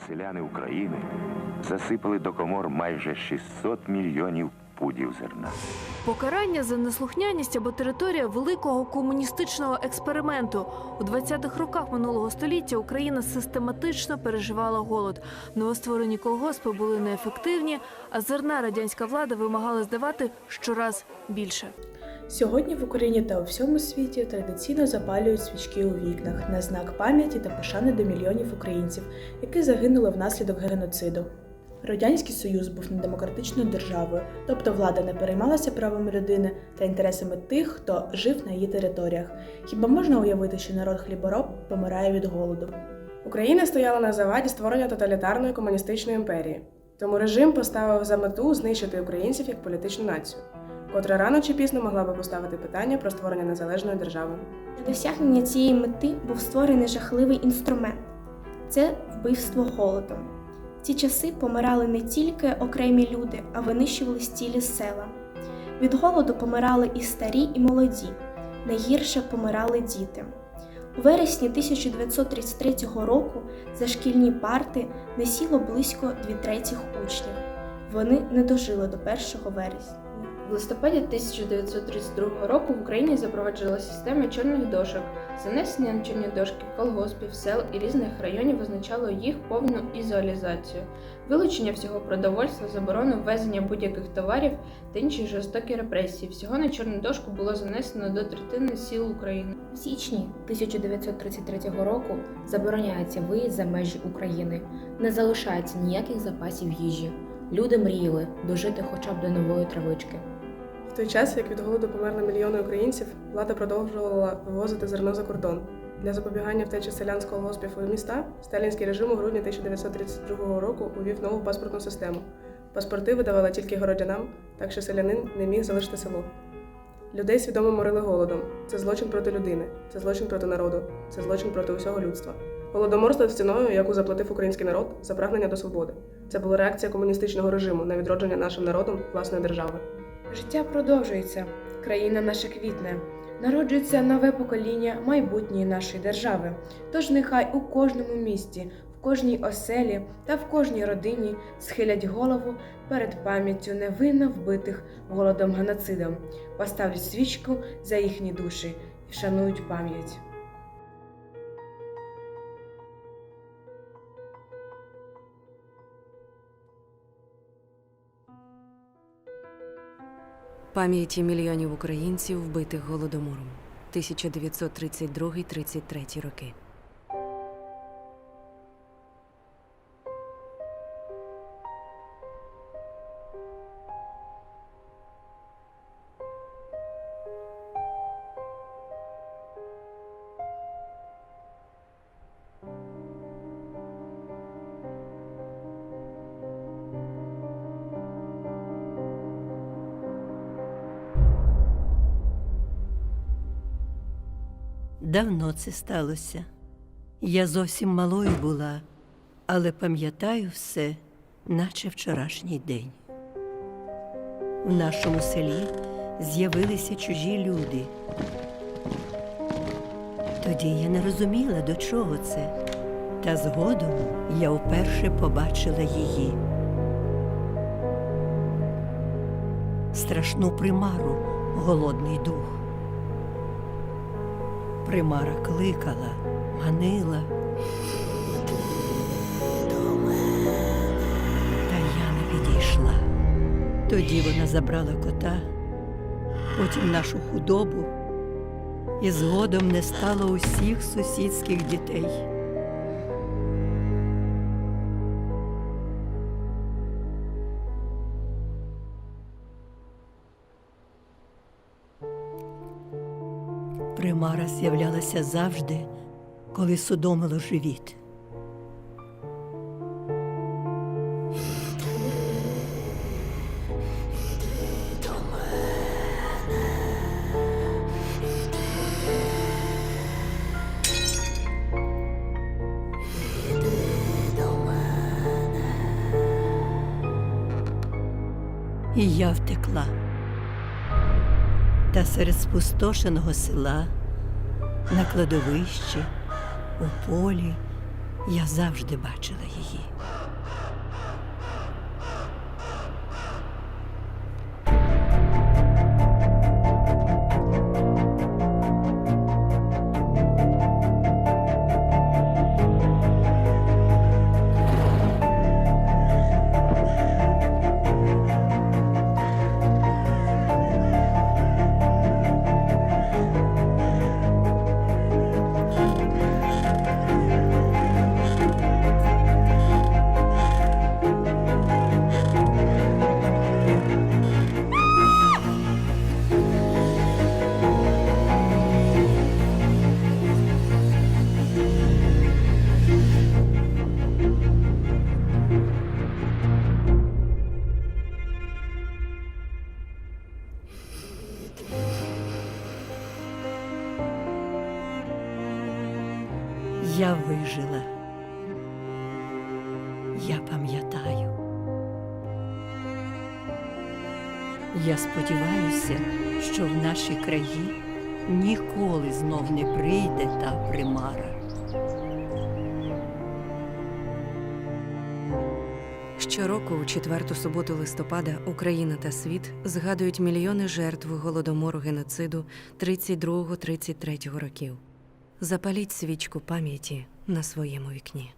селяни України засипали до комор майже 600 мільйонів пудів зерна. Покарання за неслухняність або територія великого комуністичного експерименту у 20-х роках минулого століття Україна систематично переживала голод. Новостворені колгоспи були неефективні, а зерна радянська влада вимагала здавати щораз більше. Сьогодні в Україні та у всьому світі традиційно запалюють свічки у вікнах на знак пам'яті та пошани до мільйонів українців, які загинули внаслідок геноциду. Радянський Союз був недемократичною державою, тобто влада не переймалася правами людини та інтересами тих, хто жив на її територіях. Хіба можна уявити, що народ хлібороб помирає від голоду? Україна стояла на заваді створення тоталітарної комуністичної імперії, тому режим поставив за мету знищити українців як політичну націю, котра рано чи пізно могла би поставити питання про створення незалежної держави. Для досягнення цієї мети був створений жахливий інструмент це вбивство голодом. В ці часи помирали не тільки окремі люди, а винищувались цілі села. Від голоду помирали і старі, і молоді. Найгірше помирали діти. У вересні 1933 року за шкільні парти не сіло близько дві третіх учнів. Вони не дожили до 1 вересня. В листопаді 1932 року в Україні запроваджувала система чорних дошок. Занесення на чорні дошки колгоспів, сел і різних районів означало їх повну ізолізацію, вилучення всього продовольства, заборону ввезення будь-яких товарів та інші жорстокі репресії. Всього на чорну дошку було занесено до третини сіл України. В січні 1933 року забороняється виїзд за межі України. Не залишається ніяких запасів їжі. Люди мріяли дожити хоча б до нової травички. Той час, як від голоду померли мільйони українців, влада продовжувала вивозити зерно за кордон. Для запобігання втечі селян з колгоспів міста сталінський режим у грудні 1932 року увів нову паспортну систему. Паспорти видавали тільки городянам, так що селянин не міг залишити село. Людей свідомо морили голодом. Це злочин проти людини, це злочин проти народу, це злочин проти усього людства. Голодомор став ціною, яку заплатив український народ за прагнення до свободи. Це була реакція комуністичного режиму на відродження нашим народом власної держави. Життя продовжується, країна наша квітне, народжується нове покоління майбутньої нашої держави. Тож нехай у кожному місті, в кожній оселі та в кожній родині схилять голову перед пам'яттю невинно вбитих голодом геноцидом, поставлять свічку за їхні душі і вшанують пам'ять. Пам'яті мільйонів українців, вбитих голодомором 1932-33 роки. Давно це сталося. Я зовсім малою була, але пам'ятаю все, наче вчорашній день. В нашому селі з'явилися чужі люди. Тоді я не розуміла, до чого це, та згодом я вперше побачила її. Страшну примару, голодний дух. Примара кликала, манила. Та я не підійшла. Тоді вона забрала кота, потім нашу худобу, і згодом не стало усіх сусідських дітей. Примара з'являлася завжди, коли судомило живіт. І я втекла. Та серед спустошеного села, на кладовищі, у полі Я завжди бачила її. Я вижила. Я пам'ятаю. Я сподіваюся, що в наші краї ніколи знов не прийде та примара. Щороку, у четверту суботу листопада, Україна та світ згадують мільйони жертв голодомору геноциду 32-33 років. Запаліть свічку пам'яті на своєму вікні.